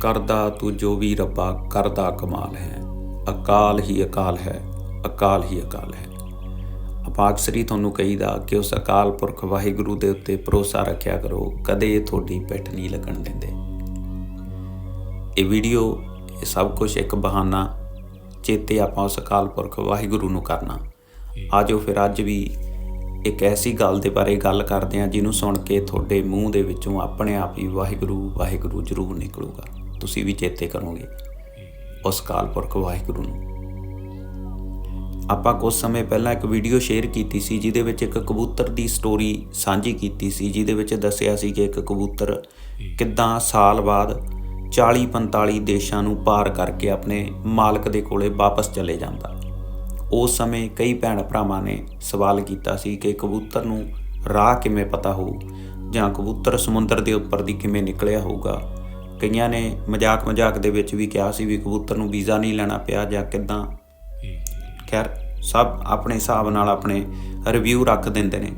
ਕਰਦਾ ਤੂੰ ਜੋ ਵੀ ਰੱਬਾ ਕਰਦਾ ਕਮਾਲ ਹੈ। ਅਕਾਲ ਹੀ ਅਕਾਲ ਹੈ, ਅਕਾਲ ਹੀ ਅਕਾਲ ਹੈ। ਆਪਾਂ ਅਕਸਰ ਤੁਹਾਨੂੰ ਕਹੀਦਾ ਕਿ ਉਸ ਅਕਾਲ ਪੁਰਖ ਵਾਹਿਗੁਰੂ ਦੇ ਉੱਤੇ ਭਰੋਸਾ ਰੱਖਿਆ ਕਰੋ, ਕਦੇ ਤੁਹਾਡੀ ਪਿੱਠ ਨਹੀਂ ਲੱਗਣ ਦਿੰਦੇ। ਇਹ ਵੀਡੀਓ, ਇਹ ਸਭ ਕੁਝ ਇੱਕ ਬਹਾਨਾ, ਚੇਤੇ ਆਪਾਂ ਉਸ ਅਕਾਲ ਪੁਰਖ ਵਾਹਿਗੁਰੂ ਨੂੰ ਕਰਨਾ। ਆਜੋ ਫਿਰ ਅੱਜ ਵੀ ਇੱਕ ਐਸੀ ਗੱਲ ਦੇ ਬਾਰੇ ਗੱਲ ਕਰਦੇ ਹਾਂ, ਜਿਹਨੂੰ ਸੁਣ ਕੇ ਤੁਹਾਡੇ ਮੂੰਹ ਦੇ ਵਿੱਚੋਂ ਆਪਣੇ ਆਪ ਹੀ ਵਾਹਿਗੁਰੂ ਵਾਹਿਗੁਰੂ ਜ਼ਰੂਰ ਨਿਕਲੂਗਾ। ਤੁਸੀਂ ਵੀ ਚੇਤੇ ਕਰੋਗੇ ਉਸ ਅਕਾਲ ਪੁਰਖ ਵਾਹਿਗੁਰੂ ਨੂੰ। ਆਪਾਂ ਕੁਝ ਸਮੇਂ ਪਹਿਲਾਂ ਇੱਕ ਵੀਡੀਓ ਸ਼ੇਅਰ ਕੀਤੀ ਸੀ, ਜਿਹਦੇ ਵਿੱਚ ਇੱਕ ਕਬੂਤਰ ਦੀ ਸਟੋਰੀ ਸਾਂਝੀ ਕੀਤੀ ਸੀ, ਜਿਹਦੇ ਵਿੱਚ ਦੱਸਿਆ ਸੀ ਕਿ ਇੱਕ ਕਬੂਤਰ ਕਿੱਦਾਂ ਸਾਲ ਬਾਅਦ 40 45 ਦੇਸ਼ਾਂ ਨੂੰ ਪਾਰ ਕਰਕੇ ਆਪਣੇ ਮਾਲਕ ਦੇ ਕੋਲੇ ਵਾਪਸ ਚਲੇ ਜਾਂਦਾ। ਉਸ ਸਮੇਂ ਕਈ ਭੈਣ ਭਰਾਵਾਂ ਨੇ ਸਵਾਲ ਕੀਤਾ ਸੀ ਕਿ ਕਬੂਤਰ ਨੂੰ ਰਾਹ ਕਿਵੇਂ ਪਤਾ ਹੋਊ ਜਾਂ ਕਬੂਤਰ ਸਮੁੰਦਰ ਦੇ ਉੱਪਰ ਦੀ ਕਿਵੇਂ ਨਿਕਲਿਆ ਹੋਊਗਾ। ਕਈਆਂ ਨੇ ਮਜ਼ਾਕ ਮਜ਼ਾਕ ਦੇ ਵਿੱਚ ਵੀ ਕਿਹਾ ਸੀ ਵੀ ਕਬੂਤਰ ਨੂੰ ਵੀਜ਼ਾ ਨਹੀਂ ਲੈਣਾ ਪਿਆ ਜਾਂ ਕਿੱਦਾਂ। ਖੈਰ, ਸਭ ਆਪਣੇ ਹਿਸਾਬ ਨਾਲ ਆਪਣੇ ਰਿਵਿਊ ਰੱਖ ਦਿੰਦੇ ਨੇ।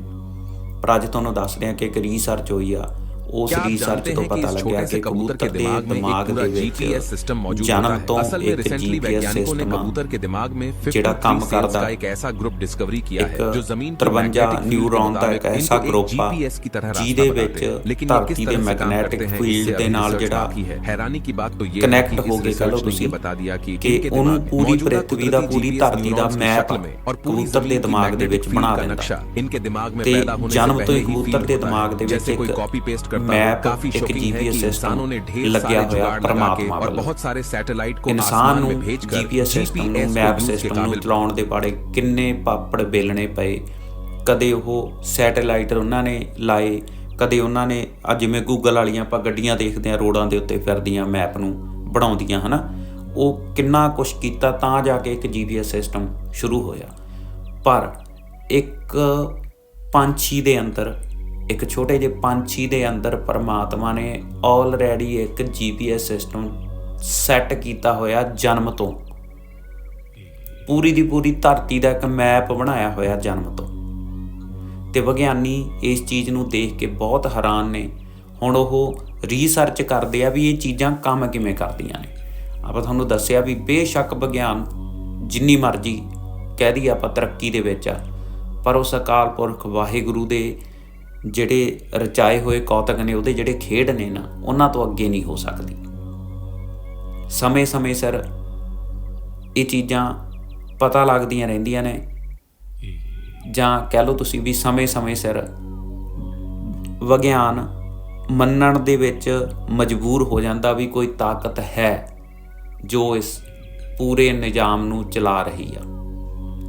ਪਰ ਅੱਜ ਤੁਹਾਨੂੰ ਦੱਸ ਰਿਹਾ ਕਿ ਇੱਕ ਰਿਸਰਚ ਹੋਈ ਆ ਉਸ ਰਿਸਰਚ ਤੋਂ ਪਤਾ ਲੱਗਿਆ ਕਿ ਕਬੂਤਰ ਦੇ ਦਿਮਾਗ ਵਿੱਚ ਇੱਕ ਪੂਰਾ ਜੀਪੀਐਸ ਸਿਸਟਮ ਮੌਜੂਦ ਹੁੰਦਾ ਹੈ ਅਸਲ ਵਿੱਚ ਰੀਸੈਂਟਲੀ वैज्ञानिकों ने कबूतर के दिमाग में ਜਿਹੜਾ ਕੰਮ ਕਰਦਾ का एक ऐसा ग्रुप डिस्कवरी किया है जो जमीन पर मैग्नेटिक न्यूरॉन ਦਾ ਇੱਕ ਐਸਾ ਗਰੁੱਪ ਆ जीपीएस की तरह ਜਿਹਦੇ रास्ता ਵਿੱਚ बताते हैं लेकिन ये ਧਰਤੀ किस ਦੇ तरह से काम मैग्नेटिक करते हैं फील्ड ਦੇ ਨਾਲ ਜਿਹੜਾ बाकी है हैरानी की बात तो ये है कनेक्ट कि हो इस गए कह लो रिसर्च ने ये तुसीं बता दिया कि ਕਿ इनके ਉਹਨੂੰ दिमाग ਪੂਰੀ मौजूदा ਪ੍ਰਿਥਵੀ ਦਾ कुदरती ਪੂਰੀ जीपीएस ਧਰਤੀ ਦਾ न्यूरॉन्स की ਮੈਪ शक्ल में और पूरी ਕਬੂਤਰ ਦੇ जमीन की ਦਿਮਾਗ ਦੇ मैग्नेटिक ਵਿੱਚ फील्ड ਬਣਾ का ਦਿੰਦਾ नक्शा इनके दिमाग में ਤੇ पैदा होने से जन्म ਤੋਂ पहले ही ਹੀ कबूतर फील्ड ਦੇ होता है। ਦਿਮਾਗ ਦੇ ਵਿੱਚ जैसे कोई ਇੱਕ कॉपी पेस्ट ਮੈਪ ਇੱਕ ਜੀਪੀਐਸ ਸਿਸਟਮ ਲੱਗਿਆ ਹੋਇਆ ਪਰਮਾਤਮਾ ਵੱਲੋਂ। ਬਹੁਤ ਸਾਰੇ ਸੈਟੇਲਾਈਟ ਕੋ ਆਸਮਾਨ ਨੂੰ ਭੇਜ ਕੇ ਜੀਪੀਐਸ ਸਿਸਟਮ ਨੂੰ ਮੈਪ ਸਿਸਟਮ ਨੂੰ ਚਲਾਉਣ ਦੇ ਬਾਰੇ ਕਿੰਨੇ ਪਾਪੜ ਬੇਲਣੇ ਪਏ। ਕਦੇ ਉਹ ਸੈਟੇਲਾਈਟ ਉਹਨਾਂ ਨੇ ਲਾਏ ਕਦੇ ਉਹਨਾਂ ਨੇ ਆ ਜਿਵੇਂ ਗੂਗਲ ਵਾਲੀਆਂ ਆਪਾਂ ਗੱਡੀਆਂ ਦੇਖਦੇ ਆ ਰੋਡਾਂ ਦੇ ਉੱਤੇ ਫਿਰਦੀਆਂ ਮੈਪ ਨੂੰ ਬਣਾਉਂਦੀਆਂ ਹਨਾ? ਉਹ ਕਿੰਨਾ ਕੁਝ ਕੀਤਾ ਤਾਂ ਜਾ ਕੇ ਇੱਕ ਜੀਪੀਐਸ ਸਿਸਟਮ ਸ਼ੁਰੂ ਹੋਇਆ। ਪਰ ਇੱਕ ਪੰਛੀ ਦੇ ਅੰਦਰ ਇੱਕ ਛੋਟੇ ਜਿਹੇ ਪੰਛੀ ਦੇ ਅੰਦਰ ਪਰਮਾਤਮਾ ਨੇ ਆਲਰੇਡੀ ਇੱਕ ਜੀਪੀਐਸ ਸਿਸਟਮ ਸੈੱਟ ਕੀਤਾ ਹੋਇਆ ਜਨਮ ਤੋਂ। ਪੂਰੀ ਦੀ ਪੂਰੀ ਧਰਤੀ ਦਾ ਇੱਕ ਮੈਪ ਬਣਾਇਆ ਹੋਇਆ ਜਨਮ ਤੋਂ। ਤੇ ਵਿਗਿਆਨੀ ਇਸ ਚੀਜ਼ ਨੂੰ ਦੇਖ ਕੇ ਬਹੁਤ ਹੈਰਾਨ ਨੇ। ਹੁਣ ਉਹ ਰਿਸਰਚ ਕਰਦੇ ਆ ਵੀ ਇਹ ਚੀਜ਼ਾਂ ਕੰਮ ਕਿਵੇਂ ਕਰਦੀਆਂ ਨੇ। ਆਪਾਂ ਤੁਹਾਨੂੰ ਦੱਸਿਆ ਵੀ ਬੇਸ਼ੱਕ ਵਿਗਿਆਨ ਜਿੰਨੀ ਮਰਜ਼ੀ ਕਹਿ ਦਈਏ ਆਪਾਂ ਤਰੱਕੀ ਦੇ ਵਿੱਚ ਆ, ਪਰ ਉਸ ਅਕਾਲ ਪੁਰਖ ਵਾਹਿਗੁਰੂ ਦੇ ਜਿਹੜੇ ਰਚਾਏ ਹੋਏ ਕੌਤਕ ਨੇ, ਉਹਦੇ ਜਿਹੜੇ ਖੇਡ ਨੇ ਨਾ, ਉਹਨਾਂ ਤੋਂ ਅੱਗੇ ਨਹੀਂ ਹੋ ਸਕਦੀ। ਸਮੇਂ-ਸਮੇਂ ਸਿਰ ਇਹ ਚੀਜ਼ਾਂ ਪਤਾ ਲੱਗਦੀਆਂ ਰਹਿੰਦੀਆਂ ਨੇ। ਜਾਂ ਕਹਿ ਲਓ ਤੁਸੀਂ ਵੀ ਸਮੇਂ-ਸਮੇਂ ਸਿਰ ਵਿਗਿਆਨ ਮੰਨਣ ਦੇ ਵਿੱਚ ਮਜਬੂਰ ਹੋ ਜਾਂਦਾ ਵੀ ਕੋਈ ਤਾਕਤ ਹੈ ਜੋ ਇਸ ਪੂਰੇ ਨਿਜ਼ਾਮ ਨੂੰ ਚਲਾ ਰਹੀ ਆ।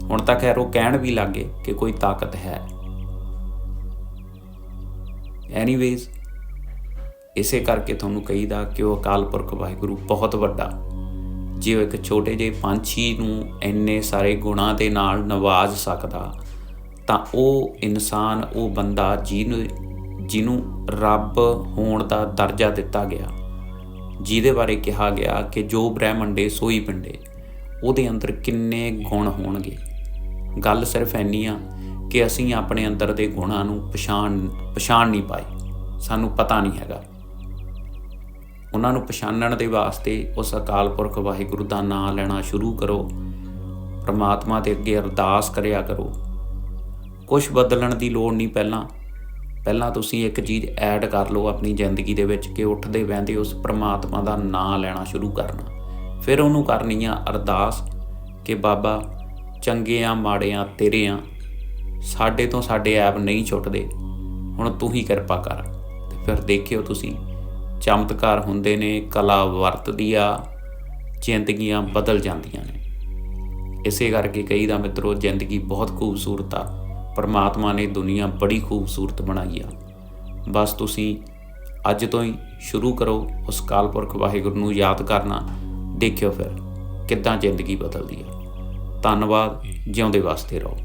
ਹੁਣ ਤਾਂ ਖੈਰ ਉਹ ਕਹਿਣ ਵੀ ਲੱਗੇ ਕਿ ਕੋਈ ਤਾਕਤ ਹੈ। ਐਨੀਵੇਜ਼ ਇਸੇ ਕਰਕੇ ਤੁਹਾਨੂੰ ਕਹੀਦਾ ਕਿ ਉਹ ਅਕਾਲ ਪੁਰਖ ਵਾਹਿਗੁਰੂ ਬਹੁਤ ਵੱਡਾ। ਜੇ ਉਹ ਇੱਕ ਛੋਟੇ ਜਿਹੇ ਪੰਛੀ ਨੂੰ ਇੰਨੇ ਸਾਰੇ ਗੁਣਾਂ ਦੇ ਨਾਲ ਨਵਾਜ਼ ਸਕਦਾ, ਤਾਂ ਉਹ ਇਨਸਾਨ, ਉਹ ਬੰਦਾ ਜਿਹਨੂੰ ਜਿਹਨੂੰ ਰੱਬ ਹੋਣ ਦਾ ਦਰਜਾ ਦਿੱਤਾ ਗਿਆ, ਜਿਹਦੇ ਬਾਰੇ ਕਿਹਾ ਗਿਆ ਕਿ ਜੋ ਬ੍ਰਹਿਮੰਡੇ ਸੋਈ ਪਿੰਡੇ, ਉਹਦੇ ਅੰਦਰ ਕਿੰਨੇ ਗੁਣ ਹੋਣਗੇ। ਗੱਲ ਸਿਰਫ ਇੰਨੀ ਆ ਕਿ ਅਸੀਂ ਆਪਣੇ ਅੰਦਰ ਦੇ ਗੁਣਾਂ ਨੂੰ ਪਛਾਣ ਪਛਾਣ ਨਹੀਂ ਪਾਏ। ਸਾਨੂੰ ਪਤਾ ਨਹੀਂ ਹੈਗਾ। ਉਹਨਾਂ ਨੂੰ ਪਛਾਣਨ ਦੇ ਵਾਸਤੇ ਉਸ ਅਕਾਲ ਪੁਰਖ ਵਾਹਿਗੁਰੂ ਦਾ ਨਾਮ ਲੈਣਾ ਸ਼ੁਰੂ ਕਰੋ। ਪ੍ਰਮਾਤਮਾ ਦੇ ਅੱਗੇ ਅਰਦਾਸ ਕਰਿਆ ਕਰੋ। ਕੁਝ ਬਦਲਣ ਦੀ ਲੋੜ ਨਹੀਂ ਪਹਿਲਾਂ। ਪਹਿਲਾਂ ਤੁਸੀਂ ਇੱਕ ਚੀਜ਼ ਐਡ ਕਰ ਲਓ ਆਪਣੀ ਜ਼ਿੰਦਗੀ ਦੇ ਵਿੱਚ ਕਿ ਉੱਠਦੇ ਬਹਿੰਦੇ ਉਸ ਪ੍ਰਮਾਤਮਾ ਦਾ ਨਾਮ ਲੈਣਾ ਸ਼ੁਰੂ ਕਰਨਾ। ਫਿਰ ਉਹਨੂੰ ਕਰਨੀ ਆ ਅਰਦਾਸ ਕਿ ਬਾਬਾ, ਚੰਗੇ ਆ, ਮਾੜੇ ਆ, ਤੇਰੇ ਆ। ਸਾਡੇ ਤੋਂ ਸਾਡੇ ਐਬ ਨਹੀਂ ਛੁੱਟਦੇ। ਹੁਣ ਤੂੰ ਹੀ ਕਿਰਪਾ ਕਰ। ਤੇ ਫਿਰ ਦੇਖਿਓ ਤੁਸੀਂ, ਚਮਤਕਾਰ ਹੁੰਦੇ ਨੇ, ਕਲਾ ਵਰਤਦੀ ਆ ਜ਼ਿੰਦਗੀਆਂ ਬਦਲ ਜਾਂਦੀਆਂ ਨੇ। ਇਸੇ ਕਰਕੇ ਕਹੀਦਾ ਮਿੱਤਰੋ, ਜ਼ਿੰਦਗੀ ਬਹੁਤ ਖੂਬਸੂਰਤ ਆ। ਪਰਮਾਤਮਾ ਨੇ ਦੁਨੀਆ ਬੜੀ ਖੂਬਸੂਰਤ ਬਣਾਈ ਆ। ਬਸ ਤੁਸੀਂ ਅੱਜ ਤੋਂ ਹੀ ਸ਼ੁਰੂ ਕਰੋ ਉਸ ਕਾਲਪੁਰਖ ਵਾਹਿਗੁਰੂ ਨੂੰ ਯਾਦ ਕਰਨਾ। ਦੇਖਿਓ ਫਿਰ ਕਿੱਦਾਂ ਜ਼ਿੰਦਗੀ ਬਦਲਦੀ ਆ। ਧੰਨਵਾਦ, ਜਿਉਂਦੇ ਵਾਸਤੇ ਰਹੋ।